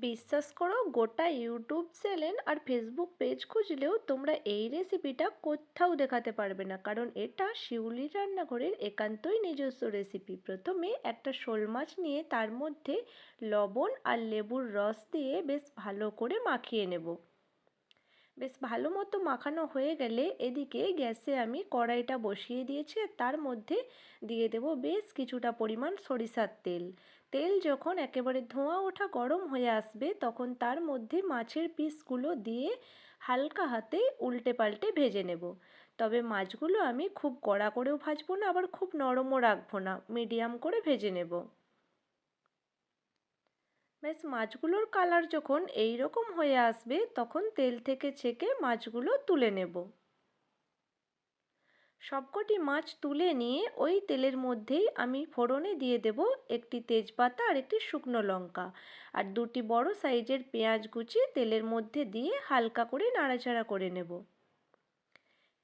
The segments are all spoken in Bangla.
বিশ্বাস করো, গোটা ইউটিউব চ্যানেল আর ফেসবুক পেজ খুঁজলেও তোমরা এই রেসিপিটা কোথাও দেখাতে পারবে না। কারণ এটা শিউলি রান্নাঘরের একান্তই নিজস্ব রেসিপি প্রথমে একটা শোল মাছ নিয়ে তার মধ্যে লবণ আর লেবুর রস দিয়ে বেশ ভালো করে মাখিয়ে নেব। বেশ ভালো মতো মাখানো হয়ে গেলে এদিকে গ্যাসে আমি কড়াইটা বসিয়ে দিয়েছি তার মধ্যে দিয়ে দেব বেশ কিছুটা পরিমাণ সরিষার তেল। তেল যখন একেবারে ধোঁয়া ওঠা গরম হয়ে আসবে তখন তার মধ্যে মাছের পিসগুলো দিয়ে হালকা হাতে উল্টে পাল্টে ভেজে নেব। তবে মাছগুলো আমি খুব কড়া করেও ভাজবো না, আবার খুব নরমও রাখব না, মিডিয়াম করে ভেজে নেব। ব্যাস মাছগুলোর কালার যখন এই রকম হয়ে আসবে, তখন তেল থেকে ছেঁকে মাছগুলো তুলে নেব। সবকটি মাছ তুলে নিয়ে ওই তেলের মধ্যেই আমি ফোড়নে দিয়ে দেব একটি তেজপাতা আর একটি শুকনো লঙ্কা। আর দুটি বড় সাইজের পেঁয়াজ কুচি তেলের মধ্যে দিয়ে হালকা করে নাড়াচাড়া করে নেব।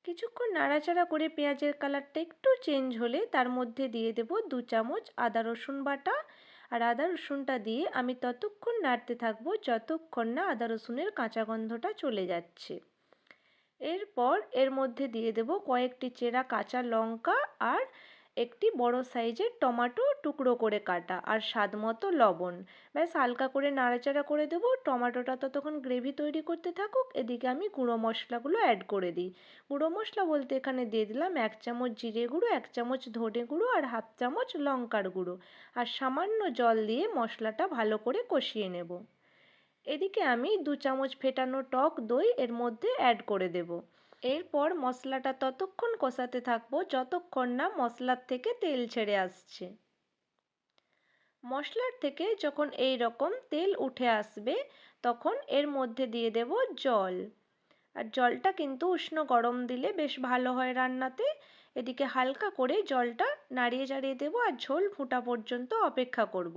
কিছুক্ষণ নাড়াচাড়া করে পেঁয়াজের কালারটা একটু চেঞ্জ হলে তার মধ্যে দিয়ে দেব দু চামচ আদা রসুন বাটা আর আদা রসুনটা দিয়ে আমি ততক্ষণ নাড়তে থাকব যতক্ষণ না আদা রসুনের কাঁচা গন্ধটা চলে যাচ্ছে। এরপর এর মধ্যে দিয়ে দেব কয়েকটি চেরা কাঁচা লঙ্কা আর একটি বড় সাইজের টমাটো টুকরো করে কাটা আর স্বাদ মতো লবণ। ব্যাস, হালকা করে নাড়াচাড়া করে দেবো। টমাটোটা ততক্ষণ গ্রেভি তৈরি করতে থাকুক। এদিকে আমি গুঁড়ো মশলাগুলো অ্যাড করে দিই। গুঁড়ো মশলা বলতে এখানে দিয়ে দিলাম এক চামচ জিরে গুঁড়ো, এক চামচ ধনে গুঁড়ো আর হাফ চামচ লঙ্কার গুঁড়ো। আর সামান্য জল দিয়ে মশলাটা ভালো করে কষিয়ে নেব। এদিকে আমি দু চামচ ফেটানো টক দই এর মধ্যে অ্যাড করে দেব। এরপর মশলাটা ততক্ষণ কষাতে থাকব যতক্ষণ না মশলার থেকে তেল ছেড়ে আসছে। মশলার থেকে যখন এই রকম তেল উঠে আসবে, তখন এর মধ্যে দিয়ে দেব জল। আর জলটা কিন্তু উষ্ণ গরম দিলে বেশ ভালো হয় রান্নাতে। এদিকে হালকা করে জলটা নাড়িয়ে চাড়িয়ে দেবো আর ঝোল ফুটা পর্যন্ত অপেক্ষা করব।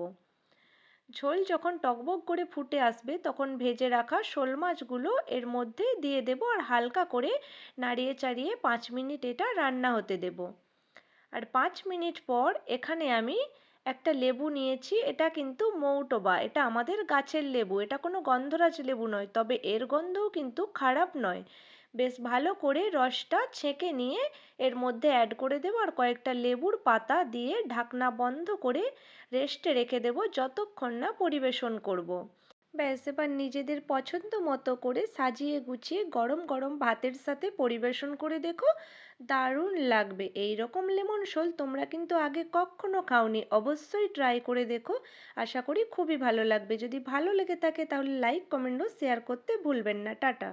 ঝোল যখন টকবক করে ফুটে আসবে, তখন ভেজে রাখা শোল মাছগুলো এর মধ্যে দিয়ে দেব আর হালকা করে নাড়িয়ে চাড়িয়ে পাঁচ মিনিট এটা রান্না হতে দেব। আর পাঁচ মিনিট পর এখানে আমি একটা লেবু নিয়েছি, এটা কিন্তু মৌটবা, এটা আমাদের গাছের লেবু, এটা কোনো গন্ধরাজ লেবু নয়, তবে এর গন্ধও কিন্তু খারাপ নয়। বেশ ভালো করে রসটা ছেঁকে নিয়ে এর মধ্যে অ্যাড করে দেবো আর কয়েকটা লেবুর পাতা দিয়ে ঢাকনা বন্ধ করে রেস্টে রেখে দেবো যতক্ষণ না পরিবেশন করব। ব্যাস, এবার নিজেদের পছন্দ মতো করে সাজিয়ে গুছিয়ে গরম গরম ভাতের সাথে পরিবেশন করে দেখো, দারুণ লাগবে। এই রকম লেমন শোল তোমরা কিন্তু আগে কখনো খাওনি, অবশ্যই ট্রাই করে দেখো। আশা করি খুবই ভালো লাগবে। যদি ভালো লেগে থাকে তাহলে লাইক কমেন্ট ও শেয়ার করতে ভুলবেন না। টাটা।